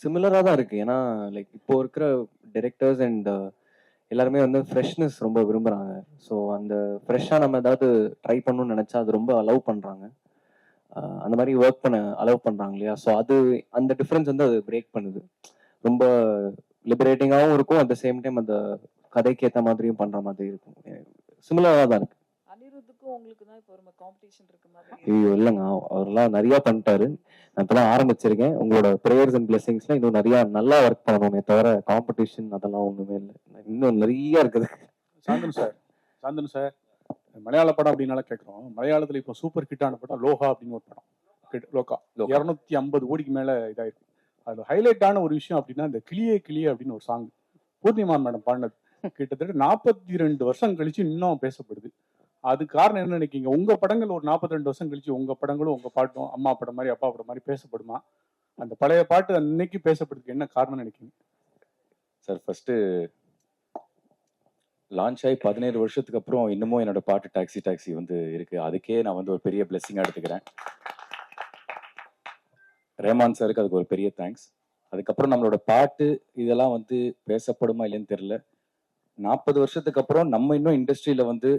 சிமிலராக தான் இருக்குது ஏன்னா லைக் இப்போ இருக்கிற டிரெக்டர்ஸ் அண்ட் uh, எல்லாருமே வந்து ஃப்ரெஷ்னஸ் ரொம்ப விரும்புகிறாங்க ஸோ அந்த ஃப்ரெஷ்ஷாக நம்ம ஏதாவது ட்ரை பண்ணணும்னு நினச்சா அது ரொம்ப அலோவ் பண்ணுறாங்க uh, அந்த மாதிரி ஒர்க் பண்ண அலோவ் பண்ணுறாங்க இல்லையா? ஸோ அது அந்த டிஃப்ரென்ஸ் வந்து அது பிரேக் பண்ணுது. ரொம்ப லிபரேட்டிங்காகவும் இருக்கும். அட் த சேம் டைம் அந்த கதைக்கு ஏற்ற மாதிரியும் பண்ணுற மாதிரி இருக்கும். சிமிலராக தான் இருக்குது அனிருத்துக்கும் உங்களுக்கு தான் இப்போ ஒரு காம்படிஷன் இருக்க மாதிரி ஐயோ இல்லைங்க. அவ- அவரெல்லாம் நிறைய பண்ணிட்டாரு. நான் இப்பதான் ஆரம்பிச்சிருக்கேன். உங்களோட ப்ரேயர்ஸ் அண்ட் பிளெஸிங்ஸ்ல இன்னும் நிறைய நல்லா ஒர்க் பண்ணணுமே தவிர காம்படிஷன் அதெல்லாம் ஒண்ணுமே இல்லை. இன்னும் நிறைய இருக்குது. சாந்தனு சார் சாந்தனு சார் மலையாள படம் அப்படின்னால கேட்குறோம் மலையாளத்தில் இப்போ சூப்பர் ஹிட்டான படம் லோகா அப்படின்னு ஒரு படம். லோகா. இரநூத்தி ஐம்பது கோடிக்கு மேலே இதாயிருக்கு. அதில் ஹைலைட்டான ஒரு விஷயம் அப்படின்னா இந்த கிளியே கிளியே அப்படின்னு ஒரு சாங் பூர்ணிமா மேடம் பாடினது. கிட்டத்தட்ட நாற்பத்தி ரெண்டு வருஷம் கழிச்சு இன்னும் பேசப்படுது. அது காரணம் என்ன நினைக்கிங்க உங்க படங்கள் ஒரு 42 ரெண்டு வருஷம் கழிச்சு உங்க படங்களும் உங்க பாட்டும் அம்மா படம் மாதிரி அப்பா படம் மாதிரி பேசப்படுமா? அந்த பழைய பாட்டு அன்னைக்கு பேசப்படுறதுக்கு என்ன காரணம் நினைக்கிங்க சார் ஃபர்ஸ்ட் லான்ச் ஆகி பதினேழு வருஷத்துக்கு அப்புறம் இன்னமும் என்னோட பாட்டு டாக்ஸி டாக்ஸி வந்து இருக்கு. அதுக்கே நான் வந்து ஒரு பெரிய பிளெஸிங்காக எடுத்துக்கிறேன். ரேமான் சாருக்கு அதுக்கு ஒரு பெரிய தேங்க்ஸ் அதுக்கப்புறம் நம்மளோட பாட்டு இதெல்லாம் வந்து பேசப்படுமா இல்லைன்னு தெரியல. நாற்பது வருஷத்துக்கு அப்புறம் நம்ம இன்னும் இண்டஸ்ட்ரியில வந்து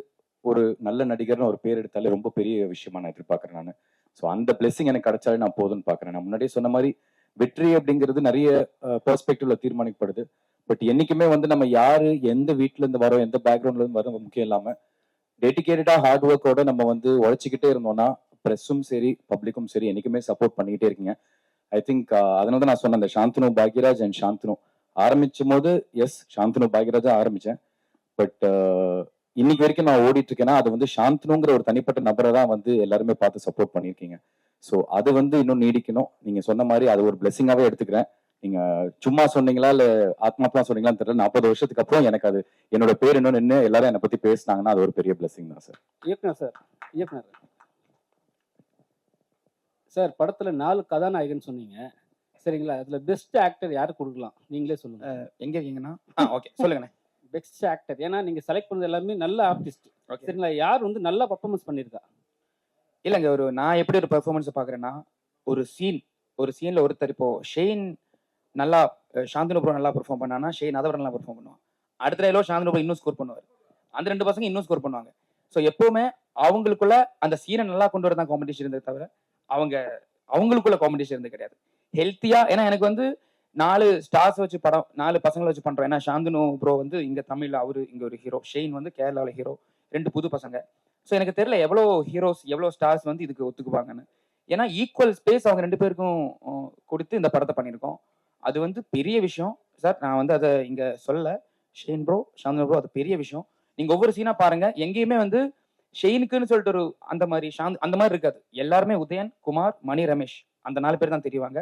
ஒரு நல்ல நடிகர்னு ஒரு பேர் எடுத்தாலே ரொம்ப பெரிய விஷயமா நான் எதிர்பார்க்கறேன் நான். ஸோ அந்த பிளெஸிங் எனக்கு கிடைச்சாலே நான் போதும்னு பார்க்குறேன். நான் முன்னாடியே சொன்ன மாதிரி வெற்றி அப்படிங்கிறது நிறைய பெர்ஸ்பெக்டிவ்ல தீர்மானிக்கப்படுது. பட் என்னைக்குமே வந்து நம்ம யாரு எந்த வீட்டுல இருந்து வரோம் எந்த பேக்ரவுண்ட்ல இருந்து வரோம் முக்கியம் இல்லாம டெடிக்கேட்டடா ஹார்ட் ஒர்க்கோட நம்ம வந்து உழைச்சிக்கிட்டே இருந்தோம்னா ப்ரெஸ்ஸும் சரி பப்ளிக்கும் சரி என்னைக்குமே சப்போர்ட் பண்ணிக்கிட்டே இருக்கீங்க. ஐ திங்க் அதனால தான் நான் சொன்னேன் அந்த சாந்தனு பாக்யராஜ் அண்ட் சாந்தனு. ஆரம்பிச்சும் போது எஸ் சாந்தனு பாக்யராஜ் ஆரம்பிச்சேன். பட் இன்னைக்கு வரைக்கும் நான் ஓடிட்டு இருக்கேன்னா அது வந்து சாந்தனுங்கிற ஒரு தனிப்பட்ட நபரை தான் வந்து எல்லாருமே பார்த்து சப்போர்ட் பண்ணியிருக்கீங்க. ஸோ அது வந்து இன்னும் நீடிக்கணும். நீங்க சொன்ன மாதிரி அது ஒரு பிளெஸிங்காவே எடுத்துக்கிறேன். நீங்க சும்மா சொன்னீங்களா இல்ல ஆத்மாத்மா சொன்னீங்களான்னு தெரியல. நாற்பது வருஷத்துக்கு அப்புறம் எனக்கு அது என்னோட பேர் இன்னும் நின்று எல்லாரும் என்னை பத்தி பேசினாங்கன்னா அது ஒரு பெரிய பிளெஸிங் தான் சார் இயக்குனர் சார் இயக்குனர். சார் படத்துல நாலு கதாநாயகன் சொன்னீங்க. சரிங்களா? அதுல பெஸ்ட் ஆக்டர் யாரு கொடுக்கலாம்? நீங்களே சொல்லுங்க. எங்க இருக்கீங்கன்னா? ஓகே சொல்லுங்கண்ணே. பெஸ்ட் ஆக்டர் ஏன்னா நீங்க செலக்ட் பண்ணது எல்லாமே நல்ல ஆர்டிஸ்ட் சரிங்களா? யார் வந்து நல்லா பர்ஃபார்மன்ஸ் பண்ணிருக்கா? இல்லைங்க ஒரு நான் எப்படி ஒரு பெர்ஃபார்மன்ஸ் பார்க்குறேன்னா ஒரு சீன் ஒரு சீனில் ஒருத்தர் இப்போ ஷெயின் நல்லா அஹ், சாந்தனு ப்ரோ நல்லா பெர்ஃபார்ம் பண்ணானா ஷெயின் அதை விட நல்லா பெர்ஃபார்ம் பண்ணுவான். அடுத்த டைலோ சாந்தனு ப்ரோ இன்னும் ஸ்கோர் பண்ணுவார். அந்த ரெண்டு பசங்க இன்னும் ஸ்கோர் பண்ணுவாங்க. ஸோ எப்பவுமே அவங்களுக்குள்ள அந்த சீனை நல்லா கொண்டு வரதான் காம்படிஷன் இருந்தது தவிர அவங்க அவங்களுக்குள்ள காம்படிஷன் இருந்தது கிடையாது. ஹெல்த்தியா ஏன்னா எனக்கு வந்து நாலு ஸ்டார்ஸ் வச்சு படம் நாலு பசங்களை வச்சு பண்றோம். ஏன்னா சாந்தனு ப்ரோ வந்து இங்க தமிழ்ல அவரு இங்க ஒரு ஹீரோ ஷெயின் வந்து கேரளாவில் ஹீரோ ரெண்டு புது பசங்க. ஸோ எனக்கு தெரியல எவ்வளோ ஹீரோஸ் எவ்வளோ ஸ்டார்ஸ் வந்து இதுக்கு ஒத்துக்குவாங்கன்னு. ஏன்னா ஈக்குவல் ஸ்பேஸ் அவங்க ரெண்டு பேருக்கும் கொடுத்து இந்த படத்தை பண்ணியிருக்கோம். அது வந்து பெரிய விஷயம். சார் நான் வந்து அதை இங்க சொல்ல ஷெயின் ப்ரோ சாந்தனு ப்ரோ அது பெரிய விஷயம். நீங்க ஒவ்வொரு சீனா பாருங்க. எங்கேயுமே வந்து ஷெயினுக்குன்னு சொல்லிட்டு ஒரு அந்த மாதிரி சாந்த் அந்த மாதிரி இருக்காது. எல்லாருமே உதயன் குமார் மணி ரமேஷ். அந்த நாலு பேர் தான் தெரிவாங்க.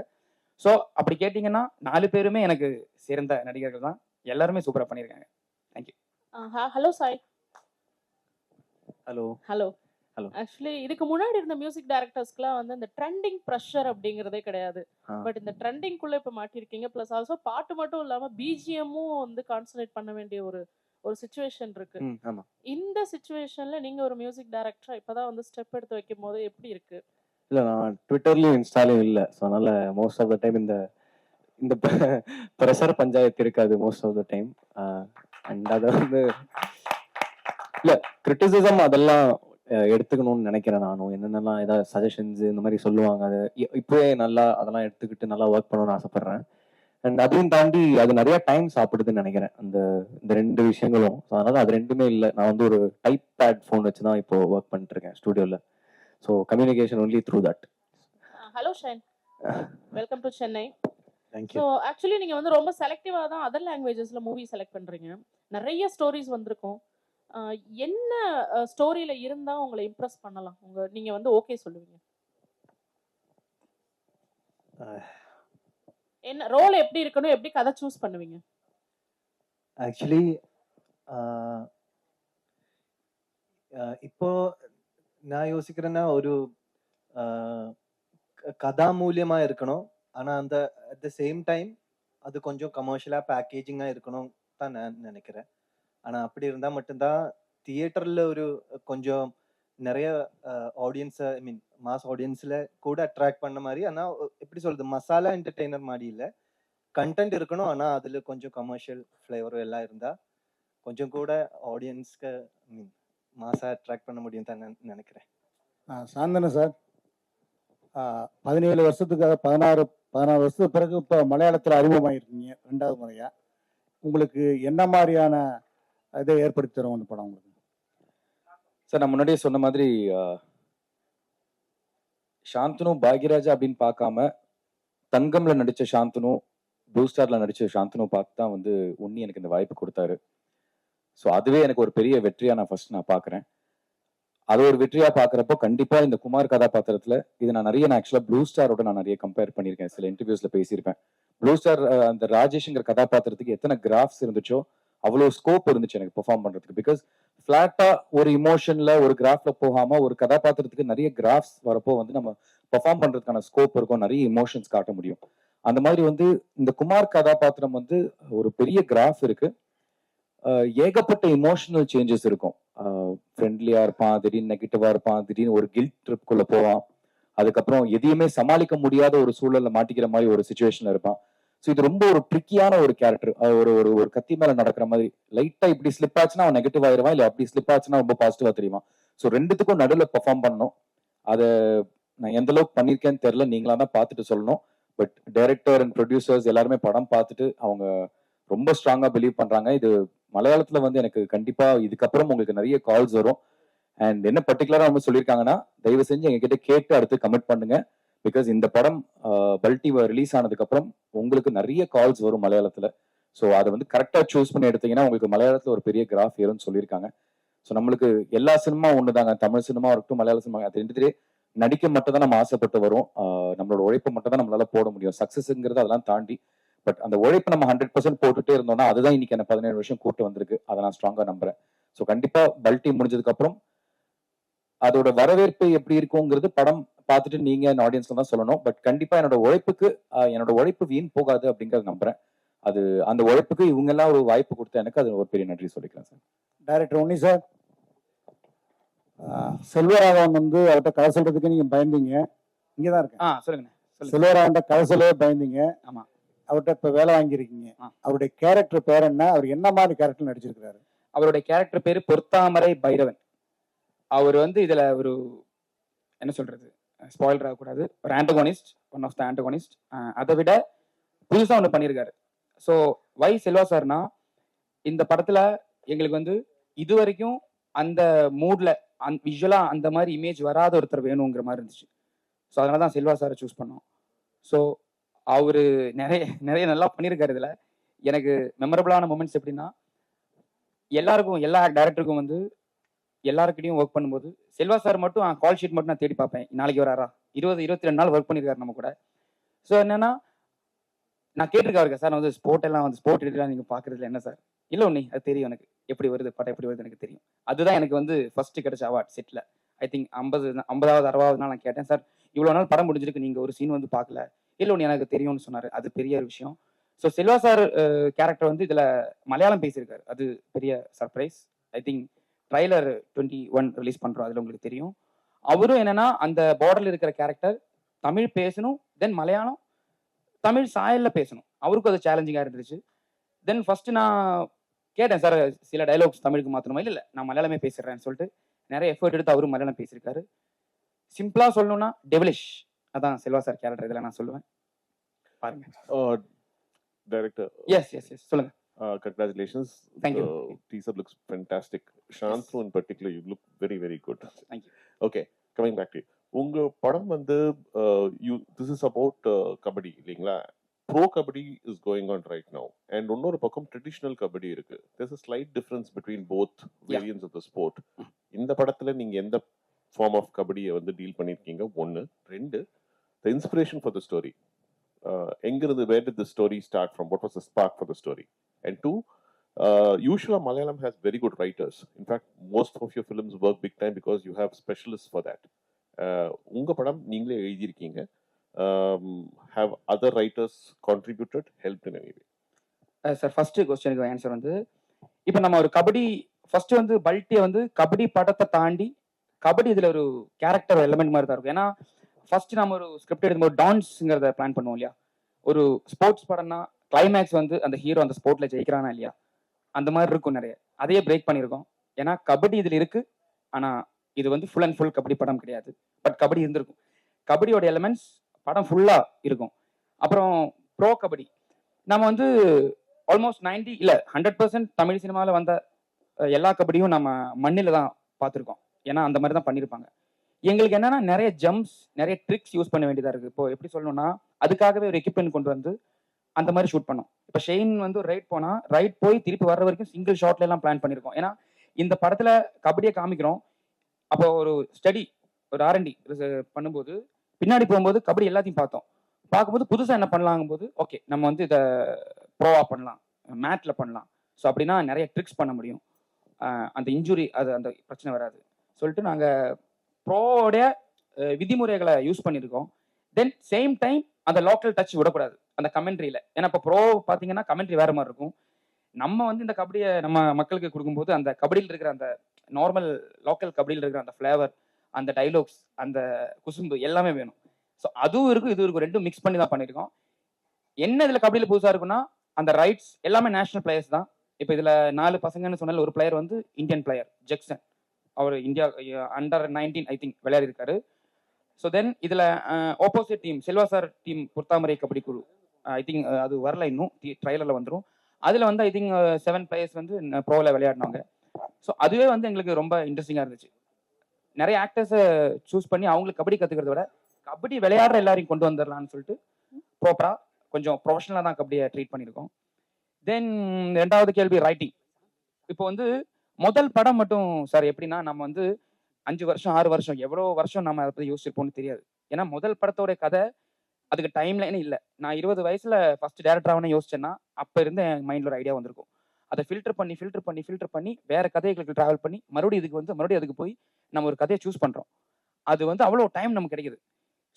ஸோ அப்படி கேட்டிங்கன்னா நாலு பேருமே எனக்கு சிறந்த நடிகர்கள் தான். எல்லாருமே சூப்பராக பண்ணியிருக்காங்க. Hello Sai hello hello Hello. Actually இதுக்கு முன்னாடி இருந்த மியூசிக் டைரக்டர்ஸ்க்குலாம் வந்து இந்த ட்ரெண்டிங் ப்ரெஷர் அப்படிங்கிறதே கிடையாது. பட் இந்த ட்ரெண்டிங்குள்ள இப்போ மாட்டிருக்கீங்க ப்ளஸ் ஆல்சோ பாட்டு மட்டும் இல்லாம பிஜிஎம்மும் வந்து கான்சன்ட்ரேட் பண்ண வேண்டிய ஒரு ஒரு சுச்சுவேஷன் இருக்கு. இந்த சுச்சுவேஷன்ல நீங்க ஒரு மியூசிக் டைரக்டரா இப்பதான் வந்து ஸ்டெப் எடுத்து வைக்கும் போது எப்படி இருக்கு? இல்லை நான் ட்விட்டர்லேயும் இன்ஸ்டாலையும் இல்லை. ஸோ அதனால் மோஸ்ட் ஆஃப் த டைம் இந்த இந்த ப்ரெஷர் பஞ்சாயத்து இருக்காது most of the time and அதை வந்து இல்லை கிரிட்டிசிசம் அதெல்லாம் எடுத்துக்கணும்னு நினைக்கிறேன் நானும். என்னென்னலாம் ஏதாவது சஜஷன்ஸ் இந்த மாதிரி சொல்லுவாங்க. அது இப்போவே நல்லா அதெல்லாம் எடுத்துக்கிட்டு நல்லா ஒர்க் பண்ணணும்னு ஆசைப்பட்றேன். அண்ட் அதையும் தாண்டி அது நிறைய டைம் சாப்பிடுதுன்னு நினைக்கிறேன். அந்த இந்த ரெண்டு விஷயங்களும். ஸோ அதனால அது ரெண்டுமே இல்லை. நான் வந்து ஒரு டைப் பேட் ஃபோன் வச்சு தான் இப்போ ஒர்க் பண்ணிட்டு இருக்கேன் ஸ்டுடியோல so communication only through that hello Shane welcome to Chennai so actually நீங்க வந்து ரொம்ப செலக்டிவா தான் அதர் லாங்குவேஜஸ்ல மூவி செலக்ட் பண்றீங்க. நிறைய ஸ்டோரிஸ் வந்திருக்கும். என்ன ஸ்டோரியில இருந்தா உங்களை இம்ப்ரெஸ் பண்ணலாம்? உங்க நீங்க வந்து ஓகே சொல்லுவீங்க. என்ன ரோல் எப்படி இருக்கணும்? எப்படி கதை சூஸ் பண்ணுவீங்க? ஆக்சுவலி இப்போ நான் யோசிக்கிறேன்னா ஒரு கதா க- இருக்கணும். ஆனா அந்த அட் த சேம் டைம் அது கொஞ்சம் கமர்ஷியலா பேக்கேஜிங்கா இருக்கணும் தான் நான் நினைக்கிறேன். ஆனா அப்படி இருந்தா மட்டும்தான் தியேட்டர்ல ஒரு கொஞ்சம் நிறைய ஆடியன்ஸ் ஐ மீன் மாஸ் ஆடியன்ஸ்ல கூட அட்ராக்ட் பண்ண மாதிரி ஆனா எப்படி சொல்றது மசாலா என்டர்டெய்னர் மாதிரி இல்லை. கண்டென்ட் இருக்கணும் ஆனா அதுல கொஞ்சம் கமர்ஷியல் ஃப்ளேவரும் எல்லாம் இருந்தா கொஞ்சம் கூட ஆடியன்ஸ்க்கு மீன் மாசா அட்ராக்ட் பண்ண முடியும் தான் நான் நினைக்கிறேன். சாந்தன சார். பதினேழு வருஷத்துக்கு அதாவது பதினாறு பதினாறு வருஷத்துக்கு பிறகு இப்போ மலையாளத்தில் அறிமுகமாயிருக்கீங்க ரெண்டாவது முறையா. உங்களுக்கு என்ன மாதிரியான இதை ஏற்படுத்தி தரும் அந்த படம் உங்களுக்கு? சார் நான் முன்னாடியே சொன்ன மாதிரி சாந்தனு பாக்யராஜா அப்படின்னு பார்க்காம தங்கம்ல நடிச்ச சாந்தனு ப்ளூ ஸ்டார்ல நடிச்ச சாந்தனு பார்த்து தான் வந்து உன்னி எனக்கு இந்த வாய்ப்பு கொடுத்தாரு. ஸோ அதுவே எனக்கு ஒரு பெரிய வெற்றியாக நான் ஃபர்ஸ்ட் நான் பார்க்குறேன். அது ஒரு வெற்றியாக பார்க்குறப்போ கண்டிப்பாக இந்த குமார் கதாபாத்திரத்தில் இது நான் நிறைய நான் ஆக்சுவலாக ப்ளூ ஸ்டாரோட நான் நிறைய கம்பேர் பண்ணியிருக்கேன். சில இன்டர்வியூஸில் பேசியிருப்பேன். ப்ளூ ஸ்டார் அந்த ராஜேஷ்ங்கிற கதாபாத்திரத்துக்கு எத்தனை கிராஃப்ஸ் இருந்துச்சோ அவ்வளோ ஸ்கோப் இருந்துச்சு எனக்கு பெர்ஃபார்ம் பண்ணுறதுக்கு பிகாஸ் ஃப்ளாட்டாக ஒரு இமோஷனில் ஒரு கிராஃபில் போகாமல் ஒரு கதாபாத்திரத்துக்கு நிறைய கிராஃப்ஸ் வரப்போ வந்து நம்ம பெர்ஃபார்ம் பண்ணுறதுக்கான ஸ்கோப் இருக்கும். நிறைய இமோஷன்ஸ் காட்ட முடியும். அந்த மாதிரி வந்து இந்த குமார் கதாபாத்திரம் வந்து ஒரு பெரிய கிராஃப் இருக்குது ஏகப்பட்ட இமோஷனல் சேஞ்சஸ் இருக்கும். ஃப்ரெண்ட்லியா இருப்பான் திடீர்னு நெகட்டிவா இருப்பான் திடீர்னு ஒரு கில்ட் ட்ரிப்குள்ளே போவான். அதுக்கப்புறம் எதையுமே சமாளிக்க முடியாத ஒரு சூழல்ல மாட்டிக்கிற மாதிரி ஒரு சுச்சுவேஷன்ல இருப்பான். ஸோ இது ரொம்ப ஒரு ட்ரிக்கியான ஒரு கேரக்டர் ஒரு ஒரு ஒரு கத்தி மேல நடக்கிற மாதிரி. லைட்டா இப்படி ஸ்லிப் ஆச்சுன்னா அவன் நெகட்டிவ் ஆயிருவான் இல்ல அப்படி ஸ்லிப் ஆச்சுன்னா ரொம்ப பாசிட்டிவா தெரியுமா? ஸோ ரெண்டுத்துக்கும் நடுவில் பெர்ஃபார்ம் பண்ணணும். அதை நான் எந்த அளவுக்கு பண்ணியிருக்கேன்னு தெரியல. நீங்களா தான் பார்த்துட்டு சொல்லணும். பட் டைரக்டர் அண்ட் ப்ரொடியூசர்ஸ் எல்லாருமே படம் பார்த்துட்டு அவங்க ரொம்ப ஸ்ட்ராங்கா பிலீவ் பண்றாங்க. இது மலையாளத்துல வந்து எனக்கு கண்டிப்பா இதுக்கப்புறம் உங்களுக்கு நிறைய கால்ஸ் வரும். அண்ட் என்ன பர்டிகுலரா அவங்க சொல்லியிருக்காங்கன்னா தயவு செஞ்சு எங்ககிட்ட கேட்டு அடுத்து கமெண்ட் பண்ணுங்க. பிகாஸ் இந்த படம் பல்டி ரிலீஸ் ஆனதுக்கு அப்புறம் உங்களுக்கு நிறைய கால்ஸ் வரும் மலையாளத்துல. ஸோ அதை வந்து கரெக்டா சூஸ் பண்ணி எடுத்தீங்கன்னா உங்களுக்கு மலையாளத்துல ஒரு பெரிய கிராஃப் ஏறும்னு சொல்லியிருக்காங்க. ஸோ நம்மளுக்கு எல்லா சினிமா ஒண்ணுதாங்க. தமிழ் சினிமா இருக்கட்டும் மலையாள சினிமா அது ரெண்டுத்திலே நடிக்க மட்டும் தான் நம்ம ஆசைப்பட்டு வரும். நம்மளோட உழைப்பு மட்டும் தான் நம்மளால போட முடியும். சக்சஸ்ங்கிறது அதெல்லாம் தாண்டி பட் அந்த உழைப்பை நம்ம ஹண்ட்ரட் பர்சன்ட் போட்டுட்டே இருந்தோம்னா அதுதான் இன்னைக்கு என்ன பதினேழு வருஷம் கூட்டு வந்திருக்கு. அதை நான் ஸ்ட்ராங்கா நம்புறேன். ஸோ கண்டிப்பா பல்டி முடிஞ்சதுக்கு அப்புறம் அதோட வரவேற்பு எப்படி இருக்குங்கிறது படம் பார்த்துட்டு நீங்க ஆடியன்ஸ்ல தான் சொல்லணும். பட் கண்டிப்பா என்னோட உழைப்புக்கு என்னோட உழைப்பு வீண் போகாது அப்படிங்கறத நம்புறேன். அது அந்த உழைப்புக்கு இவங்க எல்லாம் ஒரு வாய்ப்பு கொடுத்த எனக்கு அது ஒரு பெரிய நன்றி சொல்லிக்கிறேன் சார் டைரக்டர் ஒன்னி சார் செல்வராகவன் வந்து அவர்கிட்ட கதை சொல்றதுக்கு நீங்க பயந்தீங்க. இங்கே தான் இருக்கேன். ஆ சொல்லுங்கண்ணே. சொல்லுங்க. செல்வராகவன் கதை சொல்லவே பயந்தீங்க. ஆமா. அவர்கிட்ட இப்ப வேலை வாங்கியிருக்கீங்க. அவருடைய கேரக்டர் பேர் என்ன? அவர் என்ன மாதிரி கேரக்டர் நடிச்சிருக்காரு அவருடைய கேரக்டர் பேரு பொருத்தாமரை பைரவன். அவர் வந்து இதுல ஒரு என்ன சொல்றது? ஸ்பாயிலர் ஆகக்கூடாது ஒரு antagonist one of the antagonist அதை விட புதுசா ஒன்று பண்ணியிருக்காரு. ஸோ வை செல்வா சார்னா இந்த படத்துல எங்களுக்கு வந்து இது வரைக்கும் அந்த மூட்ல அந் விஷுவலா அந்த மாதிரி இமேஜ் வராத ஒருத்தர் வேணுங்கிற மாதிரி இருந்துச்சு. ஸோ அதனால தான் செல்வா சாரை சூஸ் பண்ணோம். ஸோ அவரு நிறைய நிறைய நல்லா பண்ணியிருக்காரு இதுல. எனக்கு மெமரபிளான மூமெண்ட்ஸ் எப்படின்னா எல்லாருக்கும் எல்லா டேரக்டருக்கும் வந்து எல்லாருக்கிட்டையும் ஒர்க் பண்ணும்போது செல்வா சார் மட்டும் கால் ஷீட் மட்டும் நான் தேடி பார்ப்பேன். நாளைக்கு வராரா? இருபது இருபத்தி ரெண்டு நாள் ஒர்க் பண்ணியிருக்காரு நம்ம கூட. ஸோ என்னன்னா நான் கேட்டிருக்கேன் சார் நான் வந்து ஸ்போர்ட் எல்லாம் வந்து ஸ்போர்ட் எடுத்துலாம் நீங்கள் பார்க்குறதுல என்ன சார்? இல்லை ஒண்ணு அது தெரியும் எனக்கு. எப்படி வருது படம் எப்படி வருது எனக்கு தெரியும். அதுதான் எனக்கு வந்து ஃபர்ஸ்ட் கிடைச்ச அவார்ட் செட்டில் ஐ திங்க் ஐம்பது ஐம்பதாவது அறுபதாவது நாள் நான் கேட்டேன் சார் இவ்வளோ நாள் படம் முடிஞ்சிருக்கு நீங்கள் ஒரு சீன் வந்து பார்க்கல. இல்லை ஒன்று எனக்கு தெரியும்னு சொன்னார். அது பெரிய ஒரு விஷயம். ஸோ செல்வா சார் கேரக்டர் வந்து இதில் மலையாளம் பேசியிருக்காரு. அது பெரிய surprise I think trailer twenty one release பண்ணுறோம் அதில் உங்களுக்கு தெரியும். அவரும் என்னன்னா அந்த பார்டரில் இருக்கிற கேரக்டர் தமிழ் பேசணும் தென் மலையாளம் தமிழ் சாயலில் பேசணும். அவருக்கும் அது சேலஞ்சிங்காக இருந்துச்சு. தென் ஃபஸ்ட்டு நான் கேட்டேன் சார் சில டைலாக்ஸ் தமிழுக்கு மாற்றணுமா இல்லை இல்லை நான் மலையாளமே பேசிடுறேன்னு சொல்லிட்டு. நிறைய எஃபர்ட் எடுத்து அவரும் மலையாளம் பேசியிருக்காரு. சிம்பிளாக சொல்லணும்னா டெவலிஷ் அதான் செல்வா சார் கேரக்டர் இதுல நான் சொல்லுவேன் பாருங்க Uh, director, yes yes yes சொல்லுங்க uh, congratulations. Thank you. The teaser looks fantastic. Shantanu in particular, you look very, very good. Thank you. Okay, coming back to you. உங்க படம் வந்து you this is about kabaddi இல்லைங்களா bro kabaddi is going on right now and இன்னொரு பக்கம் traditional kabaddi இருக்கு there's a slight difference between both variants of the sport இந்த படத்துல நீங்க எந்த ஃபார்ம் ஆஃப் கபடியை வந்து டீல் பண்ணிருக்கீங்க ஒன்னு ரெண்டு the inspiration for the story எங்கிருந்து where did the story start from what was the spark for the story and two uh, usually malayalam has very good writers in fact most of your films work big time because you have specialists for that uh, உங்க படம் நீங்களே எழுதியிருக்கீங்க um, have other writers contributed helped in any way sir first கொஸ்டினுக்கு answer வந்து இப்போ நம்ம ஒரு kabaddi first வந்து பல்ட்டியை வந்து கபடி படத்தை தாண்டி கபடி இதுல ஒரு கேரக்டர் எலமெண்ட் மாதிரி தான் இருக்கும் ஏன்னா ஃபர்ஸ்ட் நம்ம ஒரு ஸ்கிரிப்ட் எடுக்கும்போது டான்ஸ்ங்கிறத பிளான் பண்ணுவோம் இல்லையா? ஒரு ஸ்போர்ட்ஸ் படம்னா கிளைமேக்ஸ் வந்து அந்த ஹீரோ அந்த ஸ்போர்ட்ல ஜெயிக்கிறானா இல்லையா? அந்த மாதிரி இருக்கும் நிறைய. அதையே பிரேக் பண்ணியிருக்கோம் ஏன்னா கபடி இதில் இருக்கு. ஆனா இது வந்து ஃபுல் அண்ட் ஃபுல் கபடி படம் கிடையாது. பட் கபடி இருந்திருக்கும். கபடியோட எலமெண்ட்ஸ் படம் ஃபுல்லா இருக்கும். அப்புறம் ப்ரோ கபடி. நம்ம வந்து ஆல்மோஸ்ட் 90 இல்ல ஹண்ட்ரட் பர்சன்ட் தமிழ் சினிமாவில் வந்த எல்லா கபடியும் நம்ம மண்ணில் தான் பார்த்துருக்கோம். ஏன்னா அந்த மாதிரி தான் பண்ணியிருப்பாங்க எங்களுக்கு என்னன்னா நிறைய ஜம்ப்ஸ் நிறைய ட்ரிக்ஸ் யூஸ் பண்ண வேண்டியதா இருக்கு. இப்போ எப்படி சொல்லணும்னா அதுக்காகவே ஒரு எக்யூப்மெண்ட் கொண்டு வந்து அந்த மாதிரி ஷூட் பண்ணோம். இப்போ ஷெயின் வந்து ரைட் போனா ரைட் போய் திருப்பி வர்ற வரைக்கும் சிங்கிள் ஷாட்ல எல்லாம் பிளான் பண்ணியிருக்கோம் ஏன்னா இந்த படத்துல கபடியை காமிக்கிறோம். அப்போ ஒரு ஸ்டடி ஒரு ஆர்என்டி பண்ணும்போது பின்னாடி போகும்போது கபடி எல்லாத்தையும் பார்த்தோம். பார்க்கும்போது புதுசா என்ன பண்ணலாங்கும் போது ஓகே நம்ம வந்து இதை ப்ரோவா பண்ணலாம். மேட்ல பண்ணலாம். ஸோ அப்படின்னா நிறைய ட்ரிக்ஸ் பண்ண முடியும். அந்த இன்ஜுரி அது அந்த பிரச்சனை வராது. சொல்லிட்டு நாங்கள் ப்ரோவோடைய விதிமுறைகளை யூஸ் பண்ணியிருக்கோம். தென் சேம் டைம் அந்த லோக்கல் டச் விடக்கூடாது. அந்த கமெண்ட்ரியில் ஏன்னா இப்போ ப்ரோ பார்த்தீங்கன்னா கமெண்ட்ரி வேறு மாதிரி இருக்கும். நம்ம வந்து இந்த கபடியை நம்ம மக்களுக்கு கொடுக்கும்போது அந்த கபடியில் இருக்கிற அந்த நார்மல் லோக்கல் கபடியில் இருக்கிற அந்த ஃப்ளேவர் அந்த டைலாக்ஸ் அந்த குசும்பு எல்லாமே வேணும். ஸோ அதுவும் இருக்கும் இதுவும் இருக்கும். ரெண்டும் மிக்ஸ் பண்ணி தான் பண்ணியிருக்கோம். என்ன இதில் கபடியில் புதுசாக இருக்குன்னா அந்த ரைட்ஸ் எல்லாமே நேஷனல் பிளேயர்ஸ் தான். இப்போ இதில் நாலு பசங்கன்னு சொன்னால ஒரு பிளேயர் வந்து Indian player Jackson our India under nineteen I think விளையாடி இருக்காரு ஸோ தென் இதில் opposite team Selva sir team Puthamarai kabaddi குழு ஐ திங்க் அது வரல இன்னும். ட்ரைலரில் வந்துடும் அதில் வந்து ஐ திங்க் செவன் பிளேயர்ஸ் வந்து ப்ரோவில் விளையாடினாங்க. ஸோ அதுவே வந்து எங்களுக்கு ரொம்ப இன்ட்ரெஸ்டிங்காக இருந்துச்சு. நிறைய ஆக்டர்ஸை சூஸ் பண்ணி அவங்களுக்கு கபடி கற்றுக்கிறத விட கபடி விளையாடுற எல்லாரையும் கொண்டு வந்துடலான்னு சொல்லிட்டு ப்ராப்பராக கொஞ்சம் ப்ரொஃபஷனலாக தான் கபடியை ட்ரீட் பண்ணியிருக்கோம். தென் ரெண்டாவது கேள்வி ரைட்டிங் இப்போ வந்து முதல் படம் மட்டும் சார் எப்படின்னா நம்ம வந்து அஞ்சு வருஷம் ஆறு வருஷம் எவ்வளோ வருஷம் நம்ம அதை பற்றி யோசிச்சிருப்போம்னு தெரியாது. ஏன்னா முதல் படத்தோட கதை அதுக்கு டைம் இல்லை. நான் இருபது வயசுல ஃபர்ஸ்ட் டேரக்டர் யோசிச்சேன்னா அப்போ இருந்து என் மைண்டில் ஒரு ஐடியா வந்திருக்கும். அதை ஃபில்டர் பண்ணி ஃபில்டர் பண்ணி ஃபில்டர் பண்ணி வேற கதைகளுக்கு ட்ராவல் பண்ணி மறுபடியும் இதுக்கு வந்து மறுபடியும் அதுக்கு போய் நம்ம ஒரு கதையை சூஸ் பண்ணுறோம் அது வந்து அவ்வளோ டைம் நமக்கு கிடைக்குது.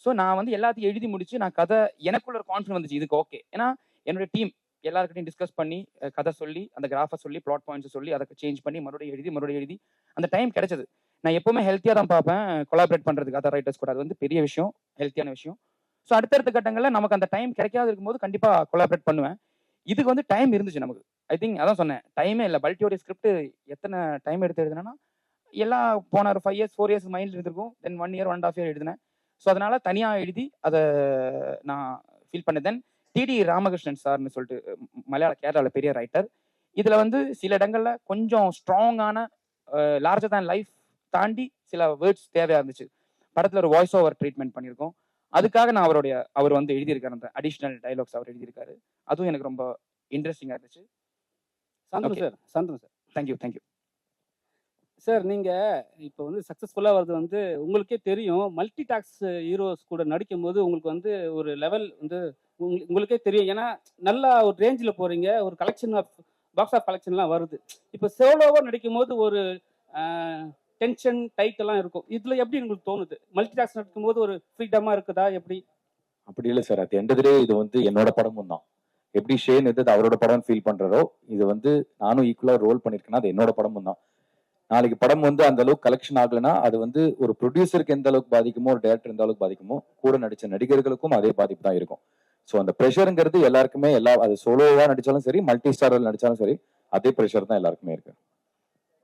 ஸோ நான் வந்து எல்லாத்தையும் எழுதி முடிச்சு நான் கதை எனக்குள்ள ஒரு கான்ஃபிடன்ஸ் வந்துச்சு இதுக்கு ஓகே ஏன்னா என்னோட டீம் எல்லாருக்கிட்டையும் டிஸ்கஸ் பண்ணி கதை சொல்லி அந்த கிராஃபை சொல்லி பிளாட் பாயிண்ட்ஸ் சொல்லி அதை சேஞ்ச் பண்ணி மறுபடியும் எழுதி மறுபடியும் எழுதி அந்த டைம் கிடைச்சது. நான் எப்பவுமே ஹெல்த்தியாக தான் பார்ப்பேன் கொலாபரேட் பண்ணுறதுக்கு அதர் ரைட்டர்ஸ் கூட. அது வந்து பெரிய விஷயம் ஹெல்த்தியான விஷயம். ஸோ அடுத்தடுத்த கட்டங்களில் நமக்கு அந்த டைம் கிடைக்காது இருக்கும்போது கண்டிப்பாக கொலாபரேட் பண்ணுவேன். இதுக்கு வந்து டைம் இருந்துச்சு நமக்கு. ஐ திங்க் அதான் சொன்னேன் டைமே இல்லை. பல்ட்டியோடைய ஸ்கிரிப்ட் எத்தனை டைம் எடுத்து எழுதுனேன்னா எல்லாம் போன ஒரு ஃபைவ் இயர்ஸ் ஃபோர் இயர்ஸ் மைண்டில் இருந்திருக்கும். Then one year one and half year எழுதினேன். ஸோ அதனால் தனியாக எழுதி அதை நான் ஃபீல் பண்ணேன். தென் டிடி ராமகிருஷ்ணன் சார்னு சொல்லிட்டு மலையாள கேரளாவில் பெரிய ரைட்டர் இதில் வந்து சில இடங்கள்ல கொஞ்சம் ஸ்ட்ராங்கான லார்ஜர் தான் லைஃப் தாண்டி சில வேர்ட்ஸ் தேவையா இருந்துச்சு. படத்தில் ஒரு வாய்ஸ் ஓவர் ட்ரீட்மெண்ட் பண்ணியிருக்கோம். அதுக்காக நான் அவருடைய அவர் வந்து எழுதியிருக்காரு அந்த அடிஷ்னல் டைலாக்ஸ் அவர் எழுதியிருக்காரு. அதுவும் எனக்கு ரொம்ப இன்ட்ரெஸ்டிங்காக இருந்துச்சு. Okay. Sir Chandran sir. Thank you thank you sir நீங்கள் இப்போ வந்து சக்ஸஸ்ஃபுல்லாக வர்றது வந்து உங்களுக்கே தெரியும். மல்டி டாக்ஸ் ஹீரோஸ் கூட நடிக்கும் போது உங்களுக்கு வந்து ஒரு லெவல் வந்து உங்களுக்கே தெரியும். ஏன்னா நல்லா ஒரு ரேஞ்சில் போகிறீங்க ஒரு கலெக்ஷன் ஆஃப் பாக்ஸ் ஆஃப் கலெக்ஷன்லாம் வருது. இப்போ சோலோவாக நடிக்கும் போது ஒரு டென்ஷன் டைட் எல்லாம் இருக்கும். இதில் எப்படி உங்களுக்கு தோணுது? மல்டி டாக்ஸ் நடிக்கும் போது ஒரு ஃப்ரீடமாக இருக்குதா? எப்படி? அப்படி இல்லை சார். அது எண்டதுலேயே இது வந்து என்னோட படமும் தான். எப்படி ஷேன் எது அவரோட படம் ஃபீல் பண்ணுறதோ இது வந்து நானும் ஈக்குவலாக ரோல் பண்ணியிருக்கேன்னா அது என்னோட படமும் தான். நாளைக்கு படம் வந்து அந்த அளவுக்கு கலெக்ஷன் ஆகலைன்னா அது வந்து ஒரு ப்ரொடியூசருக்கு எந்த அளவுக்கு பாதிக்குமோ ஒரு டேரக்டர் எந்த அளவுக்கு பாதிக்குமோ கூட நடிச்ச நடிகர்களுக்கும் அதே பாதிப்பு தான் இருக்கும். ஸோ அந்த ப்ரெஷருங்கிறது எல்லாருக்குமே எல்லா அது சோலோவா நடிச்சாலும் சரி மல்டி ஸ்டாரில் நடிச்சாலும் சரி அதே ப்ரெஷர் தான் எல்லாருக்குமே இருக்கு.